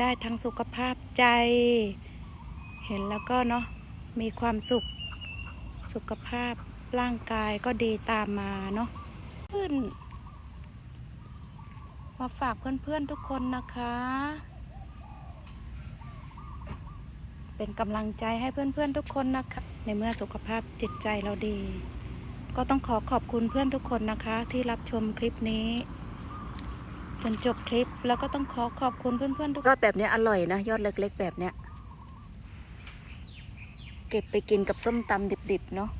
ได้ทั้งสุขภาพใจ เห็นแล้วก็เนาะมีความสุขสุขภาพร่างกายก็ดีตามมาเนาะขึ้นมาฝากเพื่อนๆทุกคนนะคะ เป็นกำลังใจให้เพื่อนๆทุกคนนะคะ ในเมื่อสุขภาพจิตใจเราดี ก็ต้องขอขอบคุณเพื่อนทุกคนนะคะ ที่รับชมคลิปนี้ จนจบคลิปแล้วก็ต้องขอขอบคุณเพื่อนๆทุกยอดแบบนี้อร่อยนะ ยอดเล็ก ๆ แบบเนี้ยเก็บไปกินกับส้มตำดิบๆเนาะ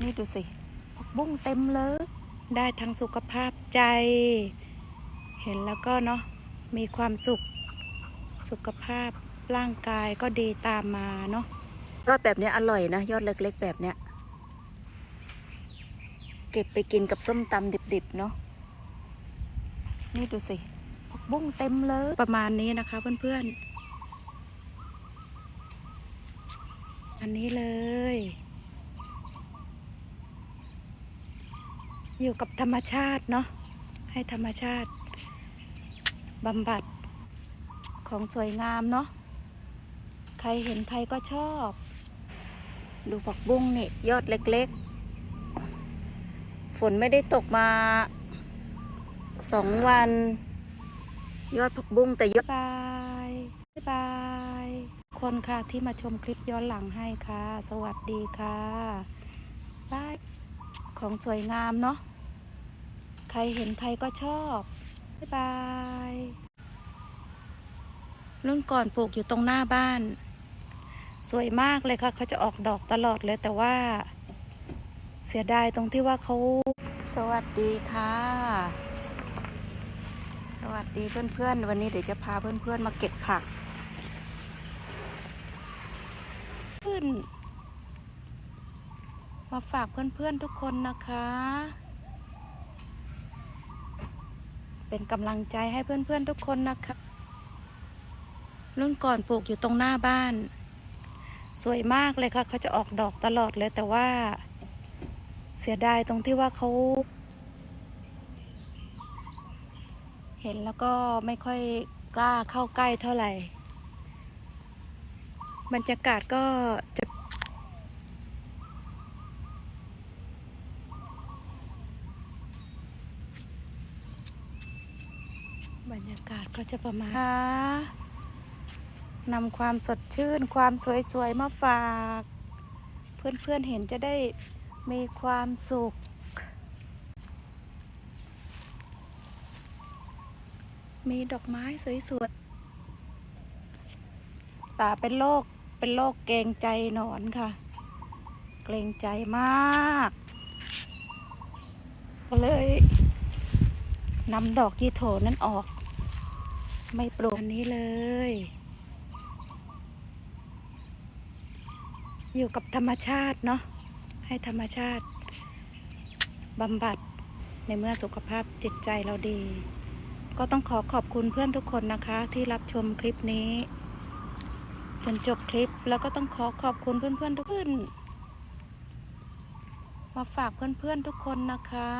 นี่ดูสิผักบุ้งเต็มเลย ได้ทั้งสุขภาพใจ เห็นแล้วก็เนาะมีความสุขสุขภาพร่างกายก็ดีตามมาเนาะยอดแบบนี้อร่อยนะ ยอดเล็ก ๆ แบบเนี้ยเก็บไปกินกับส้มตำดิบๆเนาะ นี่ดูสิผักบุ้งเต็มเลย ประมาณนี้นะคะเพื่อนๆ อันนี้เลย อยู่กับธรรมชาติเนาะ ให้ธรรมชาติบำบัดของสวยงามเนาะ ใครเห็นใครก็ชอบ ดูผักบุ้งนี่ยอดเล็กๆ ฝนไม่ได้ตกมา สองวัน ยอดผักบุ้งแต่ยอดบายบาย คนค่ะที่มาชมคลิปย้อนหลังให้ค่ะ สวัสดีค่ะบายของสวยงามเนาะใครเห็นใครก็ชอบบ๊ายบายรุ่นก่อนปลูกอยู่ตรงหน้าบ้าน สวยมากเลยค่ะ เขาจะออกดอกตลอดเลยแต่ว่า เสียดายตรงที่ว่าเขาสวัสดีค่ะ สวัสดีเพื่อนๆ วันนี้เดี๋ยวจะพาเพื่อนๆมาเก็บผักขึ้นมาฝากเพื่อนๆทุกคนนะคะ เป็นกำลังใจให้เพื่อนๆทุกคนนะคะ รุ่นก่อนปลูกอยู่ตรงหน้าบ้าน สวยมากเลยค่ะ เขาจะออกดอกตลอดเลยแต่ว่าเสียดายตรงที่ว่าเขา เห็นแล้วก็ไม่ค่อยกล้าเข้าใกล้เท่าไหร่บรรยากาศก็จะบรรยากาศก็จะประมาณนำความสดชื่น ความสวยๆมาฝาก เพื่อนๆเห็นจะได้มีความสุข มีดอกไม้สวยๆตาเป็นโรคเป็นโรคเกรงใจหนอนค่ะ เกรงใจมาก ก็เลยนำดอกยีโถนั้นออก ไม่ปลูกอันนี้เลย อยู่กับธรรมชาติเนาะให้ธรรมชาติบำบัดในเมื่อสุขภาพจิตใจเราดี ก็ต้องขอขอบคุณเพื่อนทุกคนนะคะ ที่รับชมคลิปนี้ จนจบคลิปแล้วก็ต้องขอขอบคุณเพื่อนๆทุกคนมาฝากเพื่อนๆทุกคนนะคะ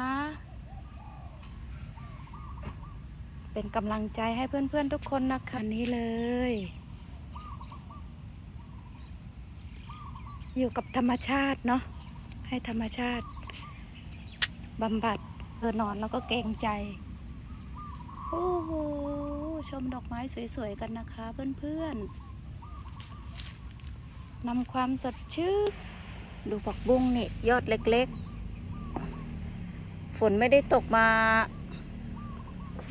เป็นกำลังใจให้เพื่อนๆทุกคนนะคะนนี้เลย อยู่กับธรรมชาติเนาะให้ธรรมชาติบำบัดเออนอนแล้วก็เกรงใจ โอ้โห ชมดอกไม้สวยๆกันนะคะเพื่อนๆนำความสดชื่น ดูผักบุ้งนี่ยอดเล็กๆ ฝนไม่ได้ตกมา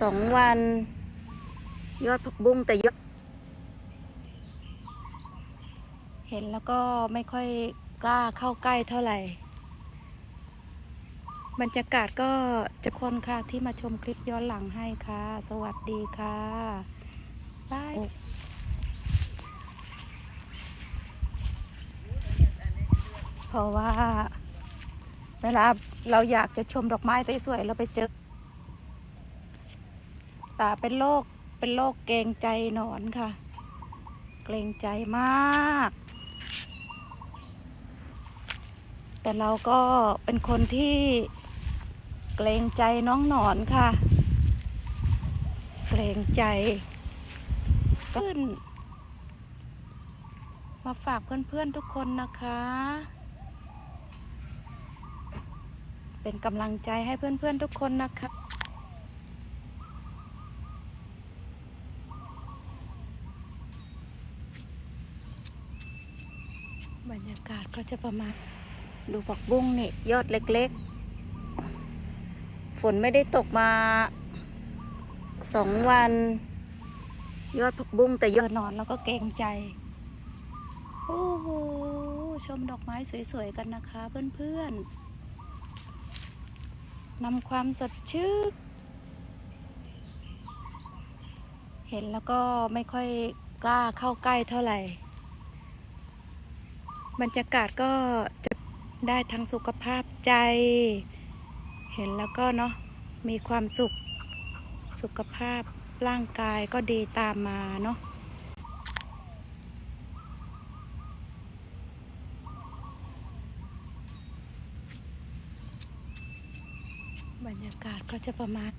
สองวัน ยอดผักบุ้งแต่ยอดเห็นแล้วก็ไม่ค่อยกล้าเข้าใกล้เท่าไหร่ บรรยากาศก็จะคนค่ะที่มาชมคลิปย้อนหลังให้ค่ะ สวัสดีค่ะบายเพราะว่า เวลาเราอยากจะชมดอกไม้สวยๆเราไปเจอตาเป็นโรคเป็นโรคเกรงใจหนอนค่ะ เกรงใจมาก แต่เราก็เป็นคนที่ เกรงใจน้องหนอนค่ะ เกรงใจขึ้น มาฝากเพื่อนๆทุกคนนะคะ เป็นกำลังใจให้เพื่อนๆทุกคนนะคะบรรยากาศก็จะประมาณ ดูผักบุ้งนี่ยอดเล็ก ๆ นไม่ได้ตกมาสองวัน ยอดผักบุ้งแต่ยอดนอนแล้วก็เกรงใจ โอ้โห ชมดอกไม้สวยๆกันนะคะเพื่อนๆนำความสดชื่นเห็นแล้วก็ไม่ค่อยกล้าเข้าใกล้เท่าไหร่ บรรยากาศก็จะได้ทั้งสุขภาพใจ เห็นแล้วก็เนาะมีความสุขสุขภาพร่างกายก็ดีตามมาเนาะบรรยากาศก็จะประมาณ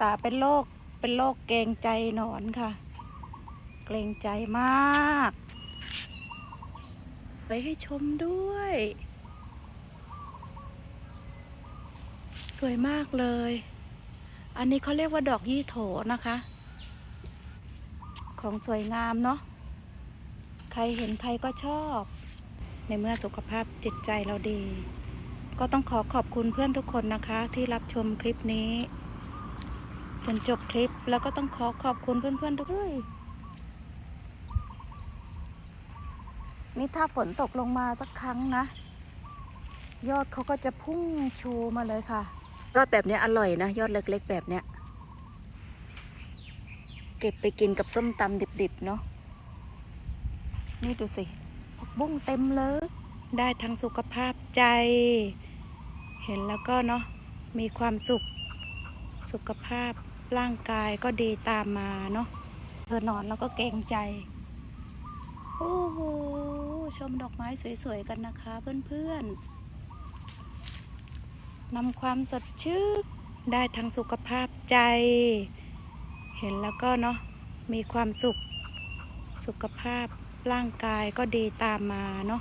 ตาเป็นโรคเป็นโรคเกรงใจหนอนค่ะ เกรงใจมาก ไปให้ชมด้วย วยมากเลย อันนี้เขาเรียกว่าดอกยี่โถนะคะ ของสวยงามเนาะ ใครเห็นใครก็ชอบ ในเมื่อสุขภาพจิตใจเราดี ก็ต้องขอขอบคุณเพื่อนทุกคนนะคะ ที่รับชมคลิปนี้ จนจบคลิปแล้วก็ต้องขอขอบคุณเพื่อนๆทุกท่านนี่ถ้าฝนตกลงมาสักครั้งนะ ยอดเขาก็จะพุ่งชูมาเลยค่ะ ยอดแบบนี้อร่อยนะ ยอดเล็ก ๆ แบบเนี้ย เก็บไปกินกับส้มตำดิบ ๆ เนาะนี่ดูสิผักบุ้งเต็มเลย ได้ทั้งสุขภาพใจ เห็นแล้วก็เนาะมีความสุขสุขภาพร่างกายก็ดีตามมาเนาะเธอนอนแล้วก็เกรงใจ โอ้โห ชมดอกไม้สวย ๆ กันนะคะเพื่อน ๆ นำความสดชื่นได้ทั้งสุขภาพใจ เห็นแล้วก็เนาะมีความสุขสุขภาพร่างกายก็ดีตามมาเนาะ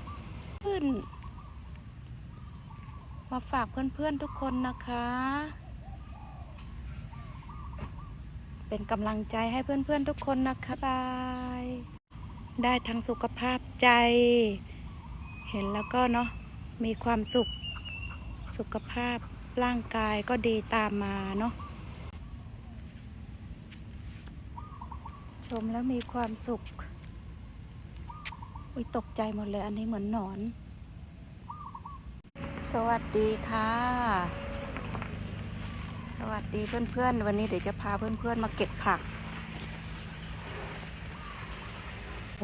ขึ้นมาฝากเพื่อนๆทุกคนนะคะ เป็นกำลังใจให้เพื่อนๆทุกคนนะคะบาย ได้ทั้งสุขภาพใจ เห็นแล้วก็เนาะมีความสุข สุขภาพร่างกายก็ดีตามมาเนาะชมแล้วมีความสุข อุ้ยตกใจหมดเลยอันนี้เหมือนหนอน สวัสดีค่ะ สวัสดีเพื่อนๆ วันนี้เดี๋ยวจะพาเพื่อนๆมาเก็บผัก เ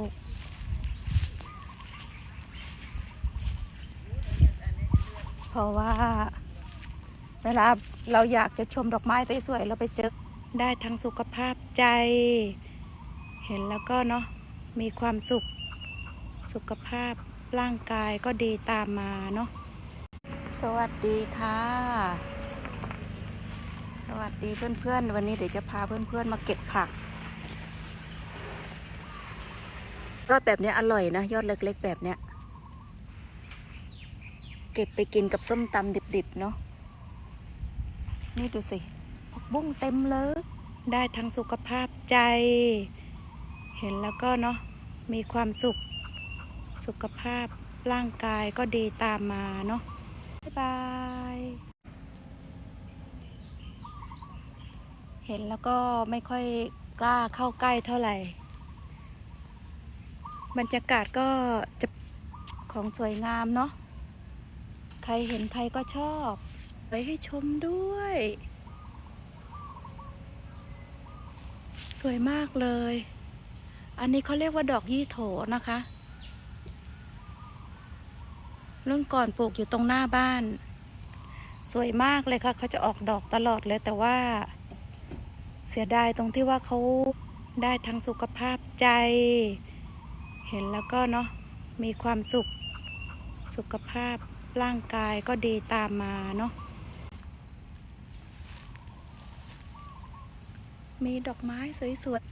พ ราะว่า เวลาเราอยากจะชมดอกไม้สวยๆเราไปเจอได้ทั้งสุขภาพใจ เห็นแล้วก็เนาะมีความสุขสุขภาพร่างกายก็ดีตามมาเนาะสวัสดีค่ะ สวัสดีเพื่อนๆ วันนี้เดี๋ยวจะพาเพื่อนๆ มาเก็บผักยอดแบบเนี้ยอร่อยนะ ยอดเล็กๆแบบเนี้ย เก็บไปกินกับส้มตำดิบๆเนาะนี่ดูสิผักบุ้งเต็มเลย ได้ทั้งสุขภาพใจ เห็นแล้วก็เนาะมีความสุข สุขภาพร่างกายก็ดีตามมาเนาะบ๊ายบาย เห็นแล้วก็ไม่ค่อยกล้าเข้าใกล้เท่าไหร่ บรรยากาศก็จะของสวยงามเนาะ ใครเห็นใครก็ชอบไปให้ชมด้วย สวยมากเลย อันนี้เขาเรียกว่าดอกยี่โถนะคะรุ่นก่อนปลูกอยู่ตรงหน้าบ้าน สวยมากเลยค่ะเขาจะออกดอกตลอดเลยแต่ว่า เสียดายตรงที่ว่าเขาได้ทั้งสุขภาพใจ เห็นแล้วก็เนาะมีความสุขสุขภาพ ร่างกายก็ดีตามมาเนาะ มีดอกไม้สวยๆ